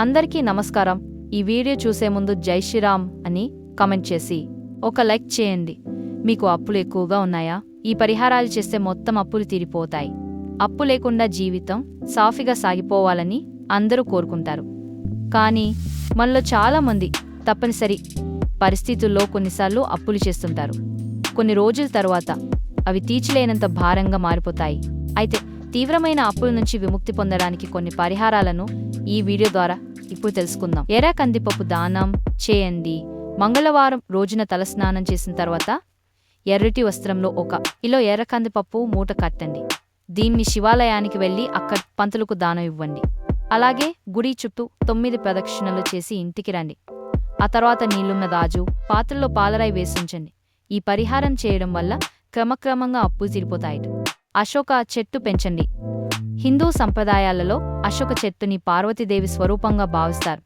అందరికీ నమస్కారం. ఈ వీడియో చూసే ముందు జై శ్రీరామ్ అని కమెంట్ చేసి ఒక లైక్ చేయండి. మీకు అప్పులు ఎక్కువగా ఉన్నాయా? ఈ పరిహారాలు చేస్తే మొత్తం అప్పులు తీరిపోతాయి. అప్పు లేకుండా జీవితం సాఫీగా సాగిపోవాలని అందరూ కోరుకుంటారు. కానీ మనలో చాలామంది తప్పనిసరి పరిస్థితుల్లో కొన్నిసార్లు అప్పులు చేస్తుంటారు. కొన్ని రోజుల తర్వాత అవి తీర్చలేనంత భారంగా మారిపోతాయి. అయితే తీవ్రమైన అప్పుల నుంచి విముక్తి పొందడానికి కొన్ని పరిహారాలను ఈ వీడియో ద్వారా ఇప్పుడు తెలుసుకుందాం. ఎర్ర కందిపప్పు దానం చేయండి. మంగళవారం రోజున తలస్నానం చేసిన తర్వాత ఎర్రటి వస్త్రంలో ఒక కిలో ఎర్ర కందిపప్పు మూట కట్టండి. దీన్ని శివాలయానికి వెళ్ళి అక్కడ పంతులకు దానం ఇవ్వండి. అలాగే గుడి చుట్టూ తొమ్మిది ప్రదక్షిణలు చేసి ఇంటికి రండి. ఆ తర్వాత నీళ్ళున్న దాజు పాత్రలో పాలరాయి వేసి ఉంచండి. ఈ పరిహారం చేయడం వల్ల క్రమక్రమంగా అప్పులు తీరిపోతాయి అశోక చెట్టు పెంచండి. హిందూ సంప్రదాయాలలో అశోక చెట్టుని పార్వతీదేవి స్వరూపంగా భావిస్తారు.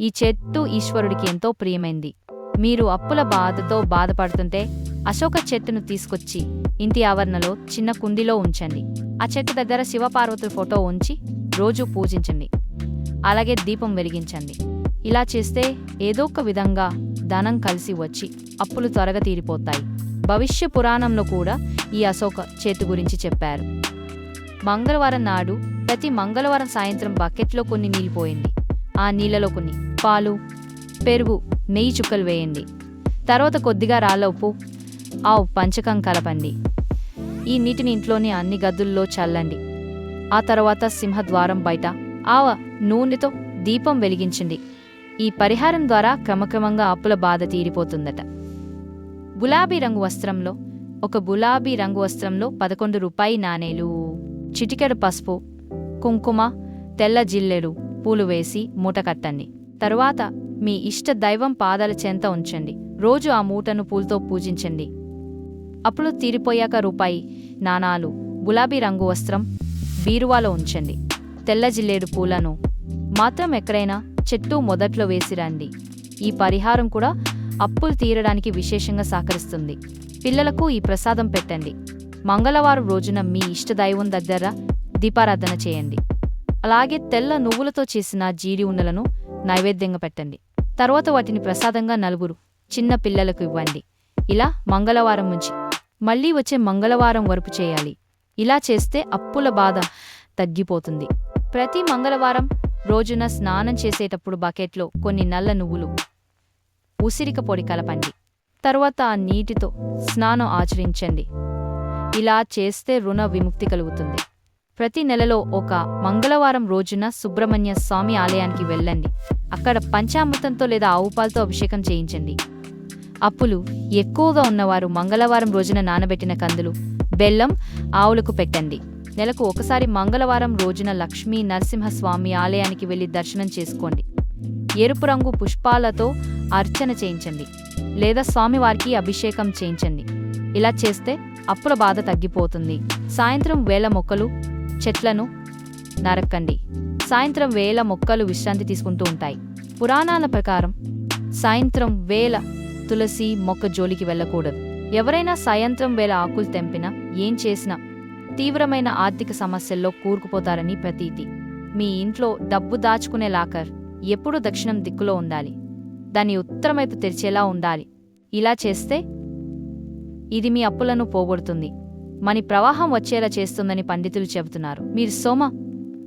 ఈ చెట్టు ఈశ్వరుడికి ఎంతో ప్రియమైంది. మీరు అప్పుల బాధతో బాధపడుతుంటే అశోక చెట్టును తీసుకొచ్చి ఇంటి ఆవరణలో చిన్న కుండీలో ఉంచండి. ఆ చెట్టు దగ్గర శివపార్వతుల ఫోటో ఉంచి రోజు పూజించండి. అలాగే దీపం వెలిగించండి. ఇలా చేస్తే ఏదో ఒక విధంగా ధనం కలిసి వచ్చి అప్పులు త్వరగా తీరిపోతాయి. భవిష్య పురాణంలో కూడా ఈ అశోక చేతు గురించి చెప్పారు. మంగళవారం నాడు ప్రతి మంగళవారం సాయంత్రం బకెట్లో కొన్ని నీళ్ళు ఆ నీళ్ళలో కొన్ని పాలు పెరుగు నెయ్యి చుక్కలు వేయండి. తర్వాత కొద్దిగా రాళ్ళ ఉప్పు ఆ పంచకం కలపండి. ఈ నీటిని ఇంట్లోని అన్ని గదుల్లో చల్లండి. ఆ తర్వాత సింహద్వారం బయట ఆవ నూనెతో దీపం వెలిగించండి. ఈ పరిహారం ద్వారా క్రమక్రమంగా అప్పుల బాధ తీరిపోతుందట. గులాబీ రంగు వస్త్రంలో ఒక గులాబీ రంగు వస్త్రంలో పదకొండు రూపాయి నాణేలు. చిటికెడు పసుపు కుంకుమ తెల్ల జిల్లెడు పూలు వేసి మూట కట్టండి. తరువాత మీ ఇష్ట దైవం పాదాల చెంత ఉంచండి. రోజు ఆ మూటను పూలతో పూజించండి. అప్పుడు తీరిపోయాక రూపాయి నాణాలు గులాబీ రంగు వస్త్రం బీరువాలో ఉంచండి. తెల్ల జిల్లేడు పూలను మాత్రం ఎక్కడైనా చెట్టు మొదట్లో వేసిరండి ఈ పరిహారం కూడా అప్పులు తీరడానికి విశేషంగా సహకరిస్తుంది. పిల్లలకు ఈ ప్రసాదం పెట్టండి. మంగళవారం రోజున మీ ఇష్టదైవం దగ్గర దీపారాధన చేయండి. అలాగే తెల్ల నువ్వులతో చేసిన జీడి ఉండలను నైవేద్యంగా పెట్టండి. తర్వాత వాటిని ప్రసాదంగా నలుగురు చిన్న పిల్లలకు ఇవ్వండి. ఇలా మంగళవారం నుంచి మళ్ళీ వచ్చే మంగళవారం వరకు చేయాలి. ఇలా చేస్తే అప్పుల బాధ తగ్గిపోతుంది. ప్రతి మంగళవారం రోజున స్నానం చేసేటప్పుడు బకెట్లో కొన్ని నల్ల నువ్వులు ఉసిరిక పొడి కలపండి. తరువాత ఆ నీటితో స్నానం ఆచరించండి. ఇలా చేస్తే రుణ విముక్తి కలుగుతుంది. ప్రతి నెలలో ఒక మంగళవారం రోజున సుబ్రహ్మణ్య స్వామి ఆలయానికి వెళ్ళండి. అక్కడ పంచామృతంతో లేదా ఆవుపాలతో అభిషేకం చేయించండి. అప్పులు ఎక్కువగా ఉన్నవారు మంగళవారం రోజున నానబెట్టిన కందులు బెల్లం ఆవులకు పెట్టండి. నెలకు ఒకసారి మంగళవారం రోజున లక్ష్మీ నరసింహస్వామి ఆలయానికి వెళ్ళి దర్శనం చేసుకోండి. ఎరుపు రంగు పుష్పాలతో అర్చన చేయించండి లేదా స్వామివారికి అభిషేకం చేయించండి. ఇలా చేస్తే అప్పుల బాధ తగ్గిపోతుంది. సాయంత్రం వేల మొక్కలు చెట్లను నరక్కండి. సాయంత్రం వేల మొక్కలు విశ్రాంతి తీసుకుంటూ ఉంటాయి. పురాణాల ప్రకారం సాయంత్రం వేల తులసి మొక్క జోలికి వెళ్ళకూడదు. ఎవరైనా సాయంత్రం వేళ ఆకులు తెంపినా ఏం చేసినా తీవ్రమైన ఆర్థిక సమస్యల్లో కూరుకుపోతారని ప్రతీతి. మీ ఇంట్లో డబ్బు దాచుకునే లాకర్ ఎప్పుడూ దక్షిణం దిక్కులో ఉండాలి. దాన్ని ఉత్తరమైపు తెరిచేలా ఉండాలి. ఇలా చేస్తే ఇది మీ అప్పులను పోగొడుతుంది. మని ప్రవాహం వచ్చేలా చేస్తుందని పండితులు చెబుతున్నారు. మీరు సోమ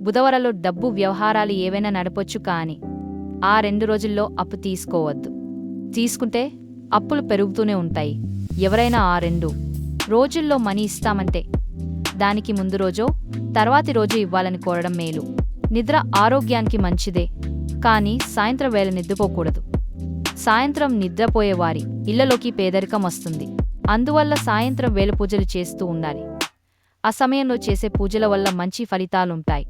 బుధవరలో డబ్బు వ్యవహారాలు ఏవైనా నడపొచ్చు కానీ ఆ రెండు రోజుల్లో అప్పు తీసుకోవద్దు. తీసుకుంటే అప్పులు పెరుగుతూనే ఉంటాయి. ఎవరైనా ఆ రెండు రోజుల్లో మనీ ఇస్తామంటే దానికి ముందు రోజో తర్వాతి రోజు ఇవ్వాలని కోరడం మేలు. నిద్ర ఆరోగ్యానికి మంచిదే కానీ సాయంత్రం వేళ నిద్రపోకూడదు. సాయంత్రం నిద్రపోయేవారి ఇళ్ళలోకి పేదరికం వస్తుంది. అందువల్ల సాయంత్రం వేల పూజలు చేస్తూ ఉండాలి. ఆ సమయంలో చేసే పూజల వల్ల మంచి ఫలితాలుంటాయి.